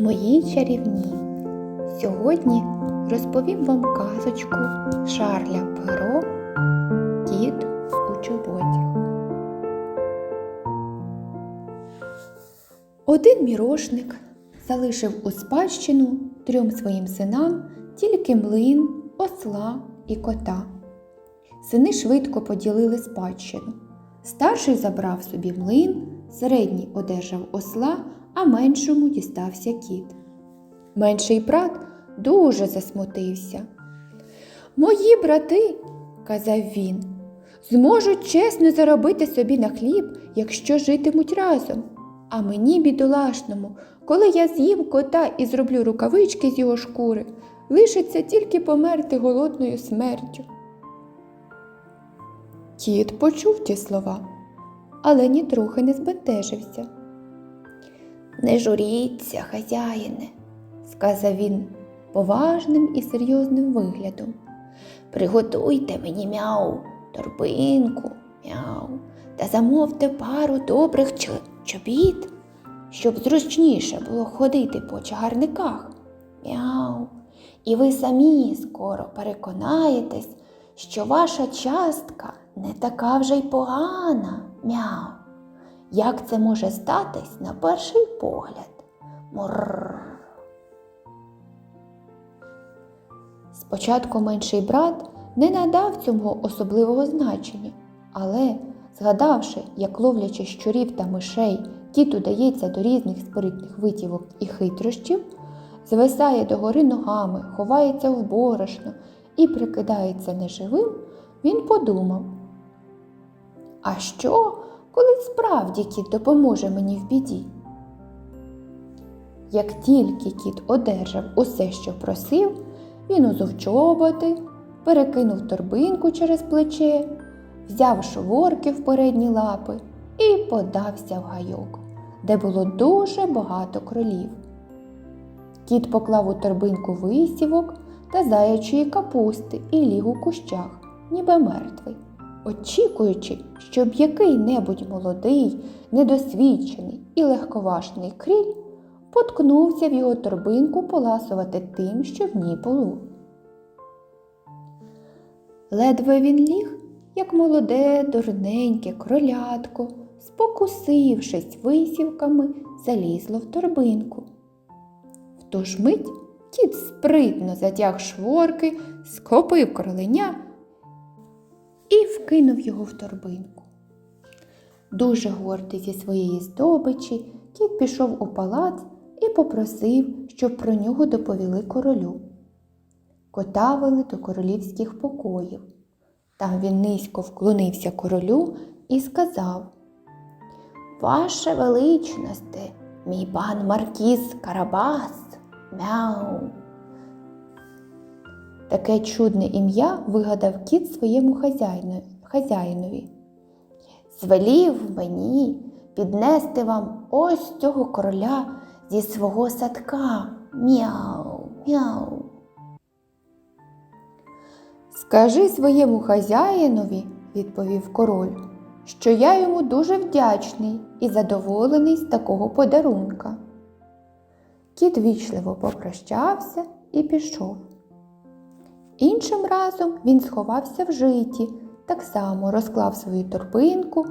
Мої чарівні. Сьогодні розповім вам казочку Шарля Перо Кіт у чоботях. Один мірошник залишив у спадщину трьом своїм синам тільки млин, осла і кота. Сини швидко поділили спадщину. Старший забрав собі млин, середній одержав осла, а меншому дістався кіт. Менший брат дуже засмутився. Мої брати, казав він, зможуть чесно заробити собі на хліб, якщо житимуть разом. А мені, бідолашному, коли я з'їм кота і зроблю рукавички з його шкури, лишиться тільки померти голодною смертю. Кіт почув ті слова, але нітрохи не збентежився. Не журіться, хазяїне, сказав він поважним і серйозним виглядом. Приготуйте мені мяу, торбинку, мяу, та замовте пару добрих чо- чобіт, щоб зручніше було ходити по чагарниках. Мяу. І ви самі скоро переконаєтесь, що ваша частка не така вже й погана, мяу. Як це може статись на перший погляд? Мурр. Спочатку менший брат не надав цьому особливого значення, але, згадавши, як ловлячи щурів та мишей, кіт удається до різних спритних витівок і хитрощів, звисає догори ногами, ховається в борошно і прикидається неживим, він подумав. А що, коли справді кіт допоможе мені в біді? Як тільки кіт одержав усе, що просив, він узув чоботи, перекинув торбинку через плече, взяв шворки в передні лапи і подався в гайок, де було дуже багато кролів. Кіт поклав у торбинку висівок та заячої капусти і ліг у кущах, ніби мертвий, очікуючи, щоб який-небудь молодий, недосвідчений і легковажний кріль поткнувся в його торбинку поласувати тим, що в ній було. Ледве він ліг, як молоде, дурненьке кролятко, спокусившись висівками, залізло в торбинку. В ту ж мить кіт спритно затяг шворки, схопив кроленя і вкинув його в торбинку. Дуже гордий зі своєї здобичі, кіт пішов у палац і попросив, щоб про нього доповіли королю. Кота вели до королівських покоїв. Там він низько вклонився королю і сказав Ваше величносте, мій пан Маркіз Карабас, мяу. Таке чудне ім'я вигадав кіт своєму хазяїнові. Звелів мені піднести вам ось цього короля зі свого садка. Мяу, мяу. Скажи своєму хазяїнові, відповів король, що я йому дуже вдячний і задоволений з такого подарунка. Кіт вічливо попрощався і пішов. Іншим разом він сховався в житі, так само розклав свою торбинку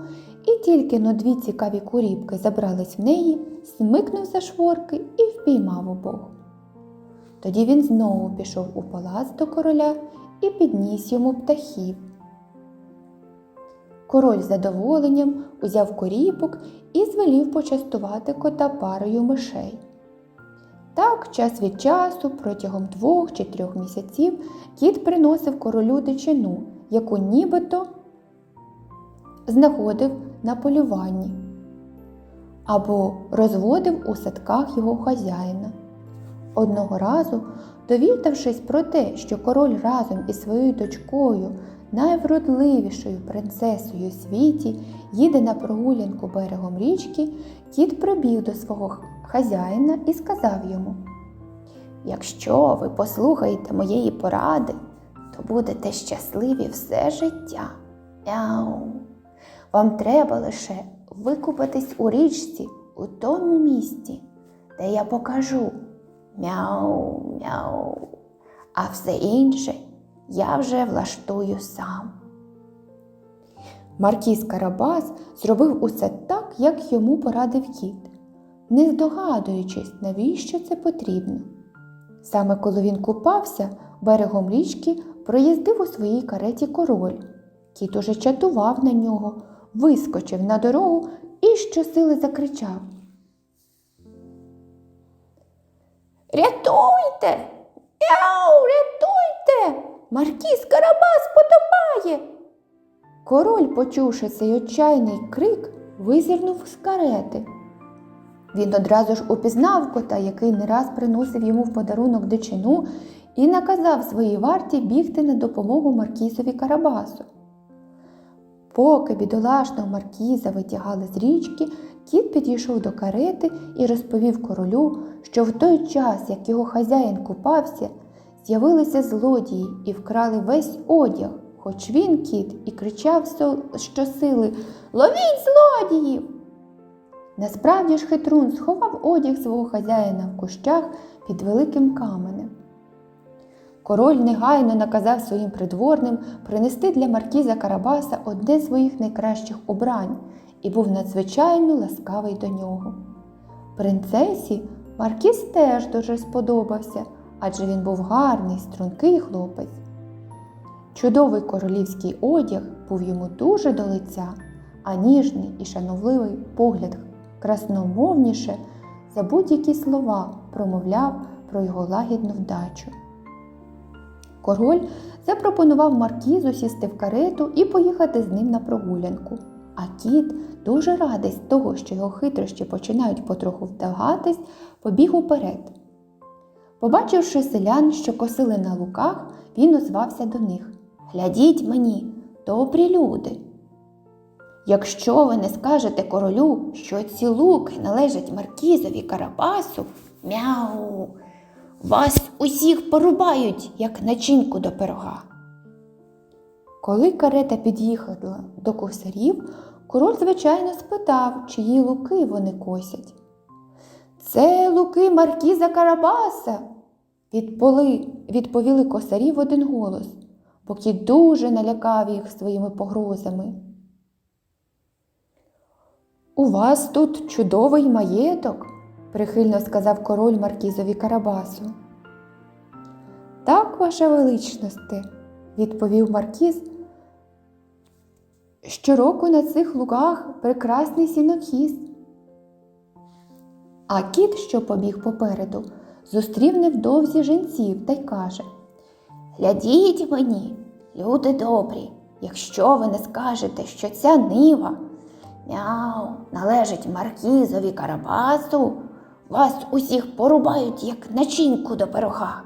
і тільки но дві цікаві куріпки забрались в неї, смикнув за шворки і впіймав обох. Тоді він знову пішов у палац до короля і підніс йому птахів. Король з задоволенням узяв коріпок і звелів почастувати кота парою мишей. Так, час від часу, протягом двох чи трьох місяців, кіт приносив королю дичину, яку нібито знаходив на полюванні або розводив у садках його хазяїна. Одного разу, довідавшись про те, що король разом із своєю дочкою, найвродливішою принцесою у світі, їде на прогулянку берегом річки, кіт прибіг до свого хазяїна і сказав йому: Якщо ви послухаєте моєї поради, то будете щасливі все життя. Мяу. Вам треба лише викупатись у річці у тому місці, де я покажу. Мяу, мяу. А все інше я вже влаштую сам. Маркіз Карабас зробив усе так, як йому порадив кіт, не здогадуючись, навіщо це потрібно. Саме коли він купався, берегом річки проїздив у своїй кареті король. Кіт уже чатував на нього, вискочив на дорогу і щосили закричав. Рятуйте! Яу, рятуйте! Маркіз Карабас потопає! Король, почувши цей отчайний крик, визирнув з карети. Він одразу ж упізнав кота, який не раз приносив йому в подарунок дичину, і наказав своїй варті бігти на допомогу Маркізові Карабасу. Поки бідолашного Маркіза витягали з річки, кіт підійшов до карети і розповів королю, що в той час, як його хазяїн купався, з'явилися злодії і вкрали весь одяг, хоч він, кіт, і кричав щосили Ловіть злодіїв! Насправді ж хитрун сховав одяг свого хазяїна в кущах під великим каменем. Король негайно наказав своїм придворним принести для маркіза Карабаса одне з своїх найкращих убрань і був надзвичайно ласкавий до нього. Принцесі маркіз теж дуже сподобався, адже він був гарний, стрункий хлопець. Чудовий королівський одяг був йому дуже до лиця, а ніжний і шановливий погляд красномовніше за будь-які слова промовляв про його лагідну вдачу. Король запропонував маркізу сісти в карету і поїхати з ним на прогулянку. А кіт, дуже радий з того, що його хитрощі починають потроху вдаватись, побіг уперед. Побачивши селян, що косили на луках, він озвався до них Глядіть мені, добрі люди. Якщо ви не скажете королю, що ці луки належать маркізові Карабасу, мяу, вас усіх порубають, як начинку до пирога. Коли карета під'їхала до косарів, король, звичайно, спитав, чиї луки вони косять. Це луки маркіза Карабаса, відполи, відповіли косарі в один голос, кіт дуже налякав їх своїми погрозами. У вас тут чудовий маєток, прихильно сказав король Маркізові Карабасу. Так, ваша величносте, відповів Маркіз. Щороку на цих лугах прекрасний сінокіс. А кіт, що побіг попереду, зустрів невдовзі жінців та й каже Глядіть мені, люди добрі, якщо ви не скажете, що ця нива мяу, належить маркізові Карабасу, вас усіх порубають, як начинку до пирога.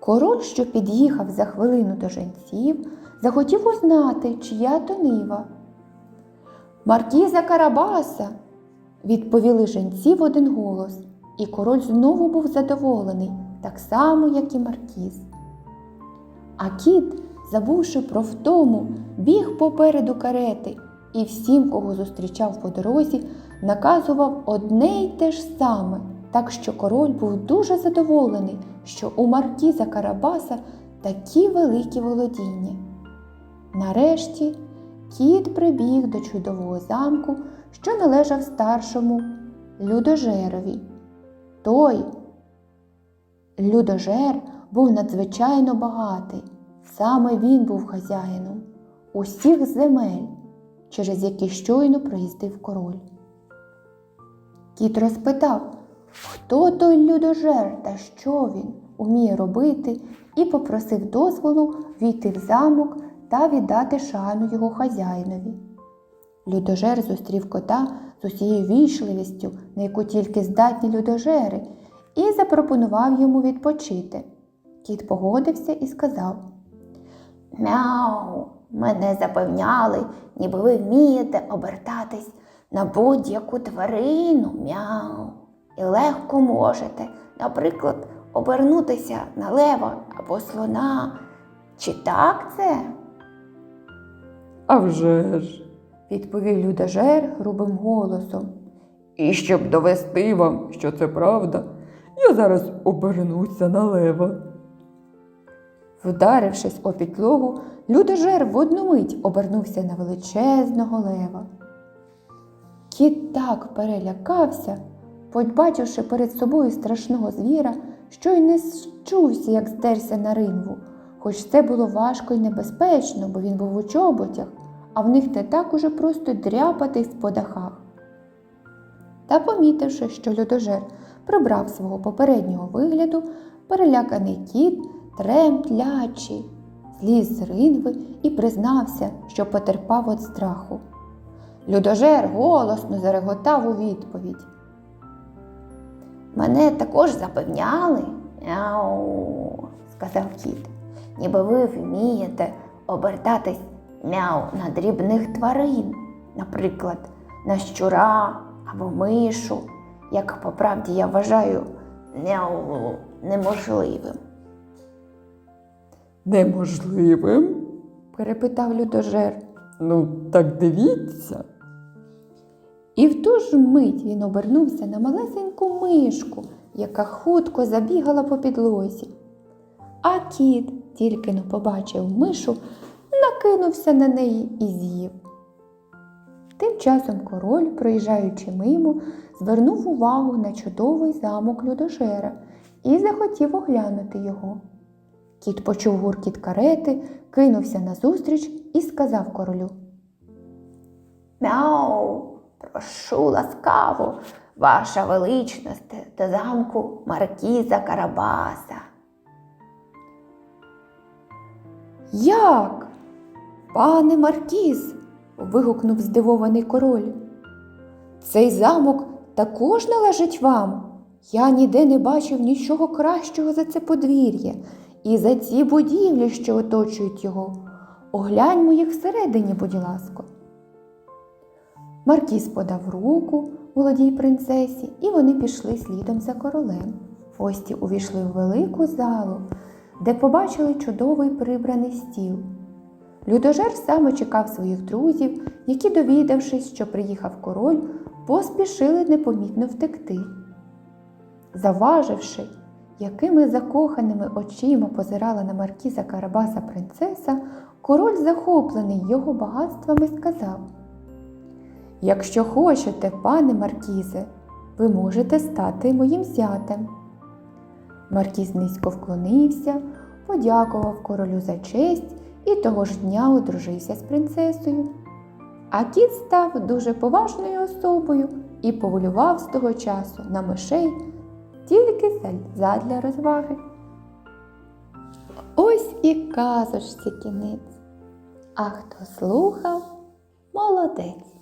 Король, що під'їхав за хвилину до жінців, захотів узнати, чия то нива. Маркіза Карабаса, відповіли жінці в один голос, і король знову був задоволений, так само, як і Маркіз. А кіт, забувши про втому, біг попереду карети і всім, кого зустрічав по дорозі, наказував одне й те ж саме, так що король був дуже задоволений, що у Маркіза Карабаса такі великі володіння. Нарешті кіт прибіг до чудового замку, що належав старшому Людожерові. Той Людожер був надзвичайно багатий. Саме він був хазяїном усіх земель, через які щойно проїздив король. Кіт розпитав, хто той людожер та що він уміє робити, і попросив дозволу війти в замок та віддати шану його хазяїнові. Людожер зустрів кота з усією вічливістю, на яку тільки здатні людожери, і запропонував йому відпочити. Кіт погодився і сказав Мяу, мене запевняли, ніби ви вмієте обертатись на будь-яку тварину, мяу. І легко можете, наприклад, обернутися на лева або слона. Чи так це? А вже ж. Відповів людожер грубим голосом І щоб довести вам, що це правда, я зараз обернуся на лева. Вдарившись о підлогу, людожер в одну мить обернувся на величезного лева. Кіт так перелякався, побачивши перед собою страшного звіра, що й не счувся, як здерся на ринву, хоч це було важко і небезпечно, бо він був у чоботях, а в них не так уже просто дряпатись по дахах. Та, помітивши, що людожер прибрав свого попереднього вигляду, переляканий кіт, тремтлячий, зліз з ринви і признався, що потерпав від страху. Людожер голосно зареготав у відповідь. Мене також запевняли, мяу, сказав кіт, ніби ви вмієте обертатись мяу на дрібних тварин, наприклад, на щура або мишу, як по правді я вважаю мяу неможливим. Неможливим? перепитав людожер. Ну, так дивіться. І в ту ж мить він обернувся на малесеньку мишку, яка хутко забігала по підлозі. А кіт, тільки но побачив мишу, накинувся на неї і з'їв. Тим часом король, проїжджаючи мимо, звернув увагу на чудовий замок людожера і захотів оглянути його. Кіт почув гуркіт карети, кинувся назустріч і сказав королю. Мяу, прошу ласкаво, ваша величність до замку Маркіза Карабаса. Як? Пане Маркіз. вигукнув здивований король. Цей замок також належить вам. Я ніде не бачив нічого кращого за це подвір'я і за ці будівлі, що оточують його. Огляньмо їх всередині, будь ласка. Маркіз подав руку молодій принцесі, і вони пішли слідом за королем. Гості увійшли в велику залу, де побачили чудовий прибраний стіл. Людожер саме чекав своїх друзів, які, довідавшись, що приїхав король, поспішили непомітно втекти. Заваживши, якими закоханими очима позирала на маркіза Карабаса принцеса, король, захоплений його багатствами, сказав Якщо хочете, пане Маркізе, ви можете стати моїм зятем. Маркіз низько вклонився, подякував королю за честь і того ж дня одружився з принцесою. А кіт став дуже поважною особою і поволював з того часу на мишей тільки задля розваги. Ось і казочці кінець. А хто слухав, молодець.